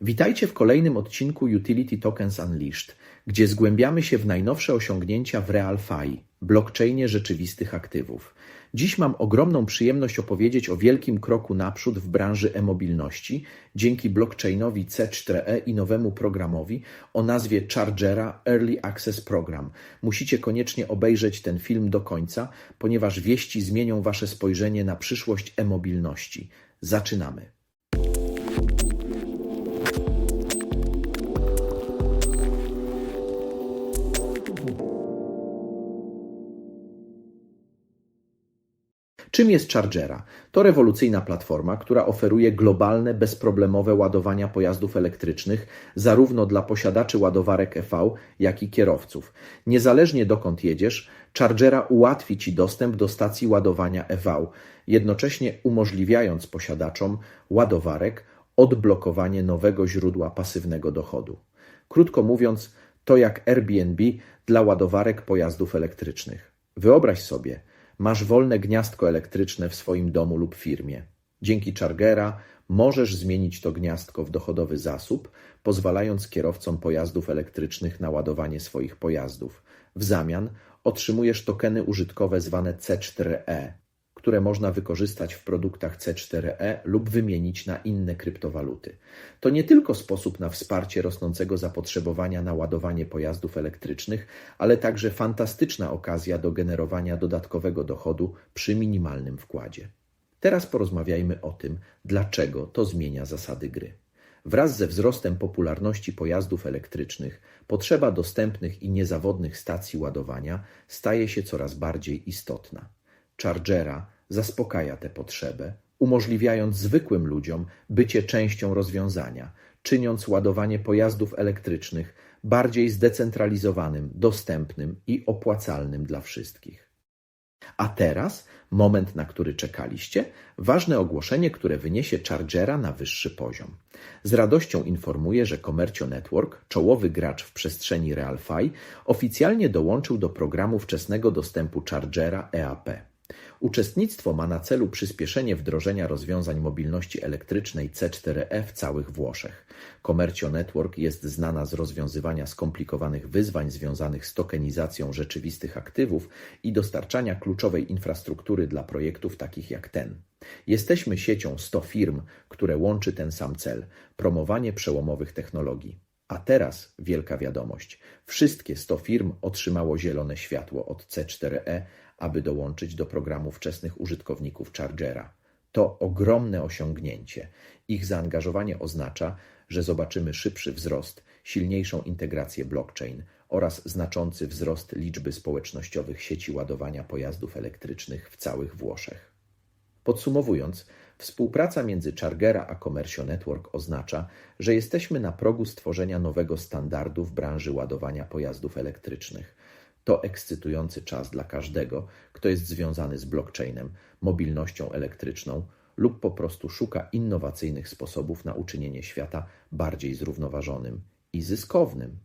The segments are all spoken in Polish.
Witajcie w kolejnym odcinku Utility Tokens Unleashed, gdzie zgłębiamy się w najnowsze osiągnięcia w RealFi, blockchainie rzeczywistych aktywów. Dziś mam ogromną przyjemność opowiedzieć o wielkim kroku naprzód w branży e-mobilności dzięki blockchainowi C4E i nowemu programowi o nazwie Chargera Early Access Program. Musicie koniecznie obejrzeć ten film do końca, ponieważ wieści zmienią wasze spojrzenie na przyszłość e-mobilności. Zaczynamy. Czym jest Chargera? To rewolucyjna platforma, która oferuje globalne, bezproblemowe ładowania pojazdów elektrycznych zarówno dla posiadaczy ładowarek EV, jak i kierowców. Niezależnie dokąd jedziesz, Chargera ułatwi Ci dostęp do stacji ładowania EV, jednocześnie umożliwiając posiadaczom ładowarek odblokowanie nowego źródła pasywnego dochodu. Krótko mówiąc, to jak Airbnb dla ładowarek pojazdów elektrycznych. Wyobraź sobie, masz wolne gniazdko elektryczne w swoim domu lub firmie. Dzięki Chargera możesz zmienić to gniazdko w dochodowy zasób, pozwalając kierowcom pojazdów elektrycznych na ładowanie swoich pojazdów. W zamian otrzymujesz tokeny użytkowe zwane C4E, które można wykorzystać w produktach C4E lub wymienić na inne kryptowaluty. To nie tylko sposób na wsparcie rosnącego zapotrzebowania na ładowanie pojazdów elektrycznych, ale także fantastyczna okazja do generowania dodatkowego dochodu przy minimalnym wkładzie. Teraz porozmawiajmy o tym, dlaczego to zmienia zasady gry. Wraz ze wzrostem popularności pojazdów elektrycznych, potrzeba dostępnych i niezawodnych stacji ładowania staje się coraz bardziej istotna. Chargera zaspokaja tę potrzebę, umożliwiając zwykłym ludziom bycie częścią rozwiązania, czyniąc ładowanie pojazdów elektrycznych bardziej zdecentralizowanym, dostępnym i opłacalnym dla wszystkich. A teraz moment, na który czekaliście, ważne ogłoszenie, które wyniesie Chargera na wyższy poziom. Z radością informuję, że Commercio Network, czołowy gracz w przestrzeni RealFi, oficjalnie dołączył do programu wczesnego dostępu Chargera EAP. Uczestnictwo ma na celu przyspieszenie wdrożenia rozwiązań mobilności elektrycznej C4E w całych Włoszech. Commercio Network jest znana z rozwiązywania skomplikowanych wyzwań związanych z tokenizacją rzeczywistych aktywów i dostarczania kluczowej infrastruktury dla projektów takich jak ten. Jesteśmy siecią 100 firm, które łączy ten sam cel promowanie przełomowych technologii. A teraz wielka wiadomość. Wszystkie 100 firm otrzymało zielone światło od C4E, aby dołączyć do programu wczesnych użytkowników Chargera. To ogromne osiągnięcie. Ich zaangażowanie oznacza, że zobaczymy szybszy wzrost, silniejszą integrację blockchain oraz znaczący wzrost liczby społecznościowych sieci ładowania pojazdów elektrycznych w całych Włoszech. Podsumowując, współpraca między Chargera a Commercio Network oznacza, że jesteśmy na progu stworzenia nowego standardu w branży ładowania pojazdów elektrycznych. To ekscytujący czas dla każdego, kto jest związany z blockchainem, mobilnością elektryczną lub po prostu szuka innowacyjnych sposobów na uczynienie świata bardziej zrównoważonym i zyskownym.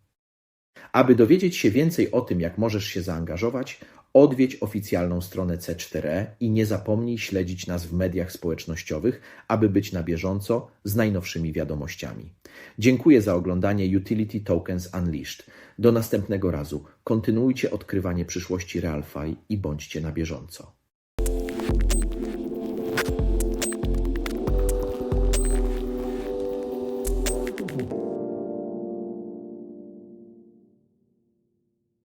Aby dowiedzieć się więcej o tym, jak możesz się zaangażować, odwiedź oficjalną stronę C4E i nie zapomnij śledzić nas w mediach społecznościowych, aby być na bieżąco z najnowszymi wiadomościami. Dziękuję za oglądanie Utility Tokens Unleashed. Do następnego razu. Kontynuujcie odkrywanie przyszłości RealFi i bądźcie na bieżąco.